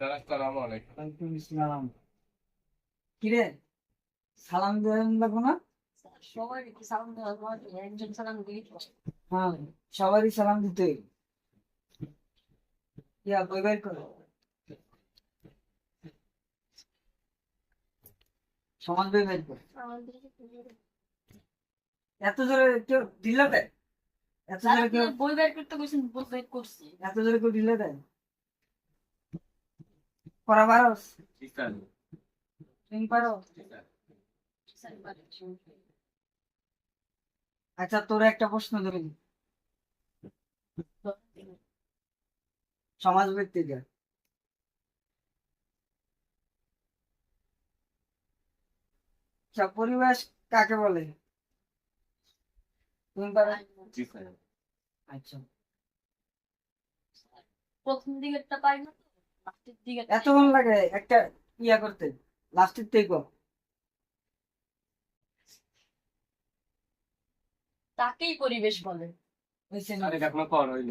আসসালামু আলাইকুম। ওয়ালাইকুম আসসালাম। কিরে সালাম দেন লাগবো না সবাই সালাম দেওয়ার একজন সালাম দিই। হ্যাঁ সবারই সালাম দিতে। ইয়া বই বের করো। সমাজ বই বের করো। এত জোরে কেউ দিল দেয়? এত জোরে কেউ বই বের করতে বই বের করছি। এত জোরে কেউ দিল দেয়? পড়া পারস তুমি পারো আচ্ছা তোর একটা প্রশ্ন ধরে। সমাজ ব্যক্তিকে আচ্ছা পরিবেশ কাকে বলে? তুমি পারো? আচ্ছা। প্রথম দিকেরটা পাই না? তো লাস্টের দিকে এতক্ষণ লাগে একটা ইয়া করতে। লাস্টের থেকে তাকেই পরিবেশ বলে। হয়েছে না? আরে আপনার কর হইল।